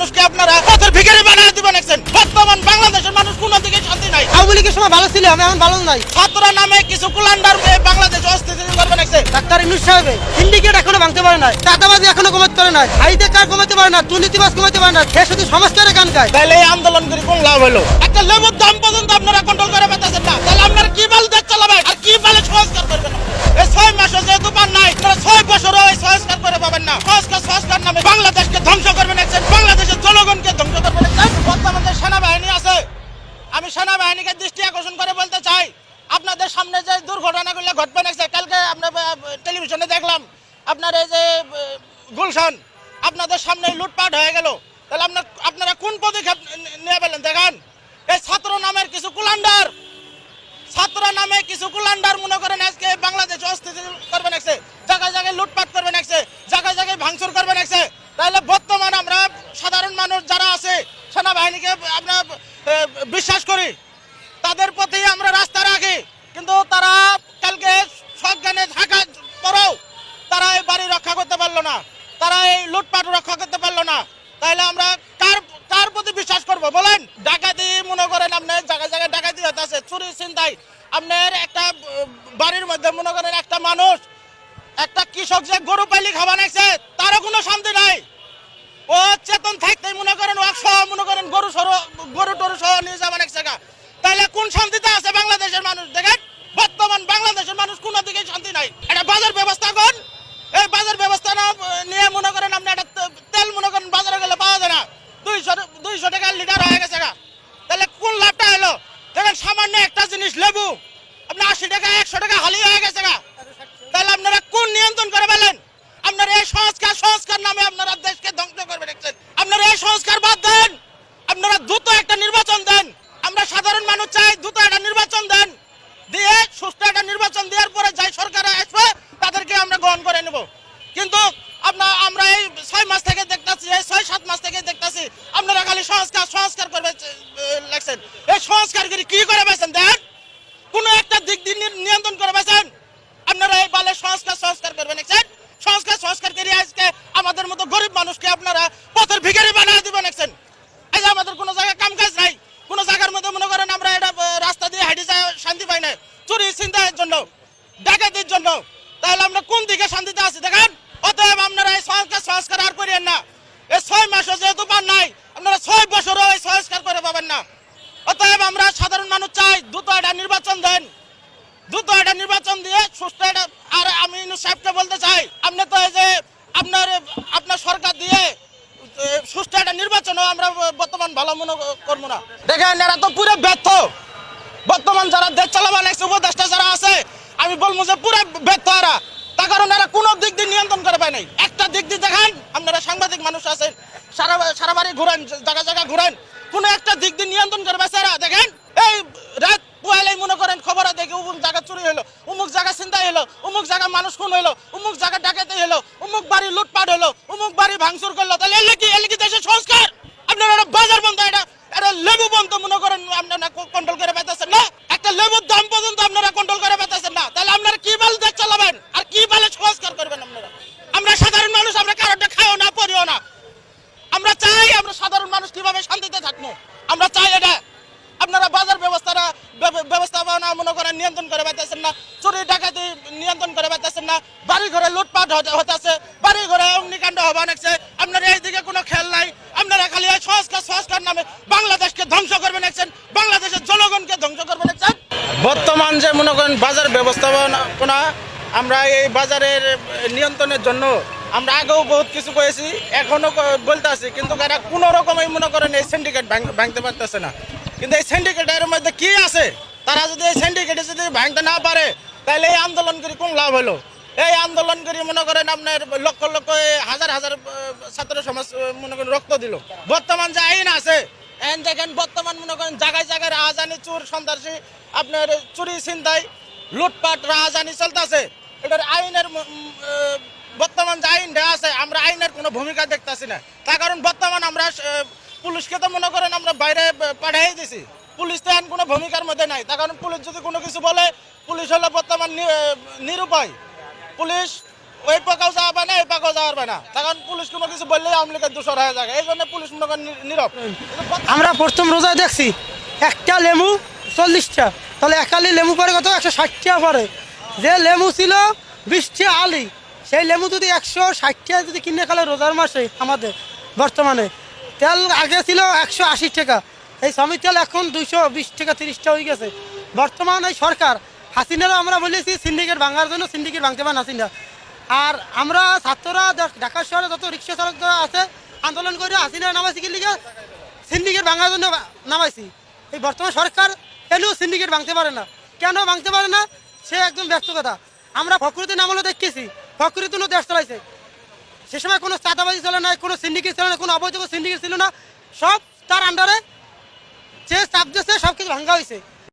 মানুষকে আপনারা পথের ভিখারি বানিয়ে দিবেন একছেন বর্তমান বাংলাদেশের মানুষ কোনো দিকে শান্তি নাই। আওয়ামী লীগের সময় ভালো ছিল আমি এখন ভালো নাই। ছাত্র নামে কিছু কুলান্ডার বাংলাদেশ অস্থিতিশীল করবেন একছেন ডাক্তার ইনুস সাহেবে সিন্ডিকেট এখনও ভাঙতে পারে নাই চাঁদাবাজি এখনও কমাতে পারে নাই হাইতে কার কমাতে পারে না দুর্নীতিবাজ কমাতে পারে না সে শুধু সংস্কারে গান গায়। তাহলে এই আন্দোলন করে কোন লাভ হলো? একটা লেবুর দাম পর্যন্ত আপনারা কন্ট্রোল করে পেতেছেন না। তাহলে আপনারা কি বল দেশ চালাবেন? আর কি বলে সংস্কার করবেন? এই ছয় মাসে যেহেতু পান নাই ছয় বছরও এই সংস্কার করে পাবেন না। সংস্কার সংস্কার নামে বাংলাদেশকে ধ্বংস করবেন একজন বাংলাদেশের জনগণকে ধ্বংস করবেন একজন বর্তমানে যে সেনাবাহিনী আছে আমি সেনাবাহিনীকে দৃষ্টি আকর্ষণ করে বলতে চাই আপনাদের সামনে যে দুর্ঘটনাগুলো ঘটবে না কালকে আমরা আহ, টেলিভিশনে দেখলাম আপনার এই যে গুলশান, আপনাদের সামনে লুটপাট হয়ে গেল। তাহলে আপনার, আপনারা কোন পদক্ষেপ নিয়ে পেলেন? দেখেন। এই ছাত্র নামের কিছু কুলান্ডার। ছাত্র নামে কিছু কুলান্ডার মনে করেন আজকে বাংলাদেশ অস্থিতিশীল করবেন একসে জায়গায় জায়গায় লুটপাট করবেন একসে জায়গায় জায়গায় ভাঙচুর করবেন একসে তাহলে বর্তমান আমরা সাধারণ মানুষ যারা আছে, সেনাবাহিনীকে আমরা বিশ্বাস করি। তাদের প্রতি আমরা রাস্তা রাখি। কিন্তু তারা কালকে সজ্ঞানে থাকার পরেও তারা এই বাড়ি রক্ষা করতে পারল না তারা এই লুটপাট রক্ষা করতে পারল না। তাহলে আমরা কার কার প্রতি বিশ্বাস করব? বলেন। ডাকাতি মনে করেন আপনার জায়গায় জায়গায় ডাকাতি হতে আছে চুরি চিন্তাই আপনার একটা বাড়ির মধ্যে মনে করেন একটা মানুষ, একটা কৃষক যে গরু পাইলি খাওয়া নাইছে তারও কোনো শান্তি নাই। ও চেতন থাকতে মনে করেন ও সহ মনে করেন গরু সহ গরু টরু সহ নিয়ে যাবেন এক জায়গা। তাহলে কোন শান্তিতে আছে বাংলাদেশের মানুষ? দেখেন, বর্তমান বাংলাদেশের মানুষ কোনো দিকে শান্তি নাই। এটা বাজার ব্যবস্থা কোন এই বাজার ব্যবস্থা না আহ, নিয়ে মনে করেন আপনি একটা তেল মনে করেন বাজারে গেলে পাওয়া যায় না। দুইশো দুইশো টাকা লিটার হয়ে গেছে। তাহলে কোন লাভটা হলো? দেখেন সামান্য একটা জিনিস, লেবু। আপনি আশি টাকা, একশো টাকা হালি হয়ে গেছে তাহলে আপনারা কোন নিয়ন্ত্রণ করে বলেন আপনারা এই সংস্কার সংস্কার নামে আপনারা দেশকে ধ্বংস করবে, দেখছেন? আপনারা এই সংস্কার বাদ দেন। আপনারা দ্রুত একটা নির্বাচন দেন। আমরা সাধারণ মানুষ চাই দ্রুত একটা নির্বাচন দেন। দিয়ে সুষ্ঠু একটা নির্বাচন দেওয়ার পরে যাই সরকার আসবে, তাদেরকে আমরা গ্রহণ করে নেব। খালি সংস্কার সংস্কার করবে লাগছেন এই সংস্কারগিরি কি করে পেয়েছেন দেন কোন একটা দিক দিয়ে নিয়ন্ত্রণ করে পেয়েছেন আপনারা এই বালে সংস্কার সংস্কার করবেন একছেন সংস্কার সংস্কার করে আজকে আমাদের মতো গরিব মানুষকে আপনারা পথের ভিখারি বানিয়ে দিবেন একছেন এই যে আমাদের কোনো জায়গায় কাম কাজ নাই, কোনো জায়গার মধ্যে মনে করেন আমরা এটা রাস্তা দিয়ে হাঁটি যায়, শান্তি পাই না। চুরি চিন্তার জন্য, ডাকাতির জন্য। তাহলে আমরা কোন দিকে শান্তিতে আছি, দেখেন অতএব আপনারা এই সংস্কার সংস্কার আর করিয়েন না এই ছয় মাসও যেহেতু পান নাই আপনারা ছয় বছরও এই সংস্কার করে পাবেন না অতএব আমরা সাধারণ মানুষ চাই দ্রুত একটা নির্বাচন দেন দ্রুত একটা নির্বাচন দিয়ে সুস্থ আর আমি সাহেবকে বলতে চাই, আপনি তো এই যে আপনার আপনার সরকার দিয়ে সুষ্ঠু একটা নির্বাচনও আমরা বর্তমান ভালো মনে করব না। দেখেন, এরা তো পুরো ব্যর্থ। বর্তমান যারা দেশ চালাবার নেক্সট উপদেষ্টা যারা আছে, আমি বলব যে পুরো ব্যর্থ এরা। তার কারণ এরা কোনো দিক দিয়ে নিয়ন্ত্রণ করে পায় নাই। একটা দিক দিয়ে দেখেন, আপনারা সাংবাদিক মানুষ আছেন, সারা সারা বাড়ি ঘুরেন, জায়গা জায়গা ঘুরেন। কোনো একটা দিক দিয়ে নিয়ন্ত্রণ করে এরা। দেখেন, এই রাত মনে করেন খবর দেখে, উমুক জায়গা চুরি হলো অমুক জায়গা চিন্তাই হলো অমুক জায়গা মানুষ খুন হলো অমুক জায়গা ডাকাতি হলো অমুক বাড়ি লুটপাট হলো উমুক বাড়ি ভাঙচুর করল, তাহলে এলে কি? এলে কি দেশের সংস্কার আপনারা একটা বাজার বন্ধ এটা এটা লেবু বন্ধ মনে করেন আপনারা কন্ট্রোল করে পেতেছেন না একটা লেবুর দাম পর্যন্ত আপনারা কন্ট্রোল করে পেতেছেন না তাহলে আপনারা কি বল দেশ চালাবেন আর কি বলে সংস্কার করবেন আপনারা আমরা সাধারণ মানুষ আমরা কারোটা খাইও না পড়িও না আমরা চাই আমরা সাধারণ মানুষ কীভাবে শান্তিতে থাকব আমরা চাই এটা আপনারা বাজার ব্যবস্থাটা ব্যব- ব্যবস্থাপনা নিয়ন্ত্রণ করে পাইতেছেন না। চুরি, ডাকাতি নিয়ন্ত্রণ করে পাইতেছেন না। বাড়ি ঘরে লুটপাট হতে- হতেছে। বাড়ি ঘরে অগ্নিকাণ্ড হবা নাকছে আপনারা এইদিকে কোনো খেয়াল নাই। আপনারা খালি এই সংস্কার সংস্কার নামে বাংলাদেশকে ধ্বংস করবে একছেন বাংলাদেশের জনগণকে ধ্বংস করবে একছেন বর্তমান যে মনে করেন বাজার ব্যবস্থাপনা আমরা এই বাজারের নিয়ন্ত্রণের জন্য আমরা আগেও বহুত কিছু করেছি এখনও ক- বলতে আছি। কিন্তু এরা কোনো রকমই মনে করেন এই সিন্ডিকেট ভাঙতে পারতেছে না। কিন্তু এই সিন্ডিকেটের মধ্যে কি আছে? তারা যদি এই সিন্ডিকেটে যদি ভাঙতে না পারে, তাহলে এই আন্দোলন করে কোন লাভ হলো? এই আন্দোলন করে মনে করেন আপনার লক্ষ লক্ষ হাজার হাজার ছাত্র সমাজ মনে করেন রক্ত দিল। বর্তমান যে আইন আছে এখন দেখেন বর্তমান মনে করেন জায়গায় জায়গায় রাহাজানি চুর, সন্ত্রাসী, আপনার চুরি, ছিনতাই, লুটপাট রাহাজানি চলতেছে। এটার আইনের বর্তমান যে আইন আইনটা আছে, আমরা আইনের কোনো ভূমিকা দেখতেছি না। তার কারণ বর্তমান আমরা পুলিশকে তো মনে করেন আমরা বাইরে পাঠিয়ে দিছি। পুলিশ তো এখন কোনো ভূমিকার মধ্যে নাই। তার কারণ পুলিশ যদি কোনো কিছু বলে, পুলিশ হলো বর্তমান নিরুপায়। পুলিশ ওই পাকাও যাওয়া পায় না, এই পাকাও যাওয়ার পায় না। কারণ পুলিশ কোনো কিছু বললেই আওয়ামী লীগের দূষর হয়ে যায় এই জন্য পুলিশ মনে করেন নীরব। আমরা প্রথম রোজায় দেখছি, একটা লেবু চল্লিশটা। তাহলে একালি লেবু পরে কত? একশো ষাটটা পরে যে লেবু ছিল বিশটা আলি, সেই লেবু যদি একশো ষাটটা যদি কিনে খালে রোজার মাসে আমাদের বর্তমানে, তেল আগে ছিল একশো আশি টাকা। এই সমিতি তেল এখন দুইশো বিশ টাকা তিরিশটা হয়ে গেছে। বর্তমান এই সরকার, হাসিনারও আমরা বলেছি সিন্ডিকেট ভাঙার জন্য সিন্ডিকেট ভাঙতে পারেন হাসিনা। আর আমরা ছাত্ররা, ঢাকা শহরে যত রিক্সা চালক আছে, আন্দোলন করে হাসিনা নামাইছি কি লিগে? সিন্ডিকেট ভাঙার জন্য নামাইছি। এই বর্তমান সরকার এলেও সিন্ডিকেট ভাঙতে পারে না? কেন ভাঙতে পারে না? সে একদম ব্যস্ত কথা। আমরা ফকরুদ্দিন আমলে দেখতেছি, ফকরুদ্দিনও দেশ চালাইছে। সে সময় কোনো চাঁদাবাজি ছিল না কোনো সিন্ডিকেট ছিল না কোনো অবৈধ সিন্ডিকেট ছিল না। সব তার আন্ডারে যে চাপ দিয়েছে সব কিছু ভাঙ্গা হয়েছে